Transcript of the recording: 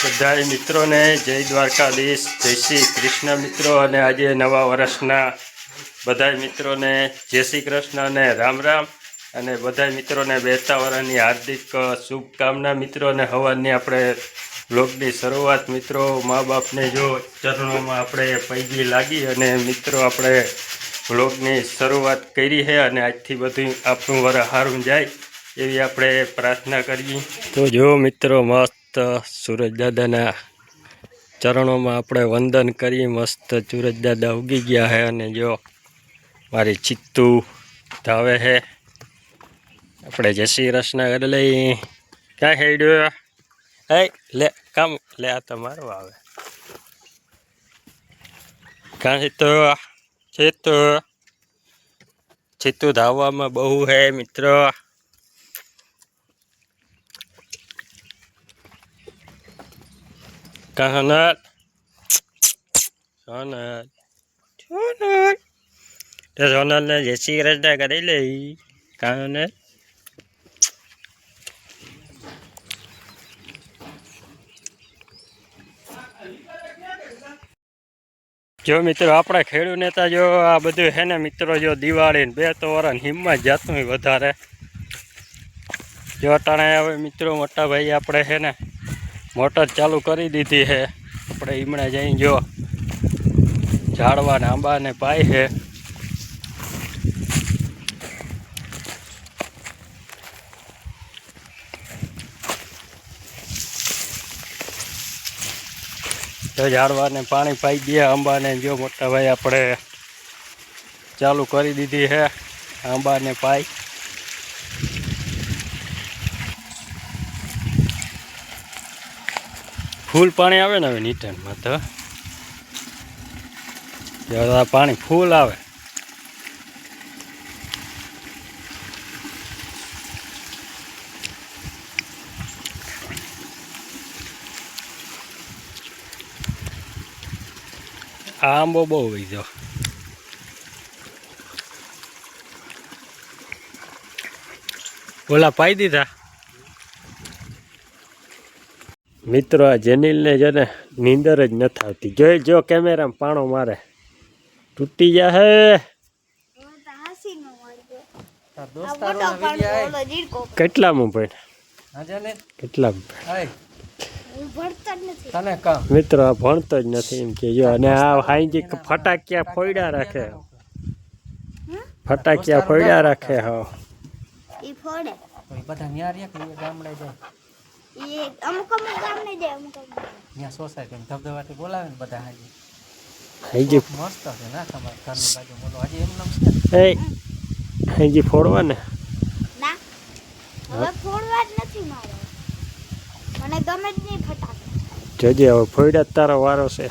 બધા મિત્રોને જય દ્વારકાધીશ, જય શ્રી કૃષ્ણ મિત્રો. અને આજે નવા વર્ષના બધા મિત્રોને જય શ્રી કૃષ્ણ અને રામ રામ. અને બધા મિત્રોને બેસતા વર્ષની હાર્દિક શુભકામના મિત્રો. અને હવાની આપણે બ્લોગની શરૂઆત મિત્રો, મા બાપને જો ચરણોમાં આપણે પૈગી લાગી અને મિત્રો આપણે બ્લોગની શરૂઆત કરી છે અને આજથી બધું આપણું વર હારું જાય એવી આપણે પ્રાર્થના કરીએ. તો જો મિત્રો મસ્ત સૂરજ દાદાના ચરણોમાં આપણે વંદન કરી મસ્ત દાદા ઉગી ગયા છે અને જો મારી ચિત્તુ ધાવે છે આપણે જય શ્રી કૃષ્ણ કરી લઈ. ક્યાં હેડ્યો હે, લે, કામ, લે, આ તમારો આવે. કાં તો ચેતુ ચિત્તુ ધાવવામાં બહુ હે, મિત્રો. કહનત સોનલ સોનલ તો સોનલને જય શ્રી કૃષ્ણ કરી લઈ કહનત જો મિત્રો, આપણા ખેડૂત નેતા જો આ બધું હે ને મિત્રો, જો દિવાળી ને બે તો વરણ હિંમત જાતું હોય વધારે. જો અટાણે હવે મિત્રો, મોટા ભાઈ આપણે છે ને મોટર ચાલુ કરી દીધી છે. આપણે ઈમણા જઈને જો ઝાડવા ને આંબા ને પાય છે. ઝાડવાને પાણી પાઈ દે, આંબાને જો મોટા ભાઈ આપણે ચાલુ કરી દીધી છે. આંબાને પાઈ ફૂલ પાણી આવે ને હવે નીટનમાં તો પાણી ફૂલ આવે. આંબો બહુ વીજો ઓલા પાઈ દીધા? મિત્રો આ જેનિલને છે ને નીંદર જ નથી આવતી જોઈ જો કેમેરામાં પાણો મારે. તૂટી જા હે. કેટલામાં કેટલામાં મિત્રો આ ભણતો જ નથી એમ કે જો અને આ હાઈજી ફટાકિયા ફોડ્યા રાખે. ફટાકિયા ફોડ્યા રાખે હા. ફોડે. બધા ગામડે જાય? ઈ અમુક અમુક ગામ જાય અમુક અમુક ત્યાં સોસાયટી ધબધબાથી બોલાવે ને બધા હાજી. હાઈજી મસ્ત છે ના તમારે ઘરની બાજુ બોલો. હજી એમ નામ છે? એ ફોડવા ને. ના હવે ફોડવા જ નથી મારે. મને ગમે જ નહીં ફટાકડા. જોજે હવે ફોડ્યા તારો વારો છે.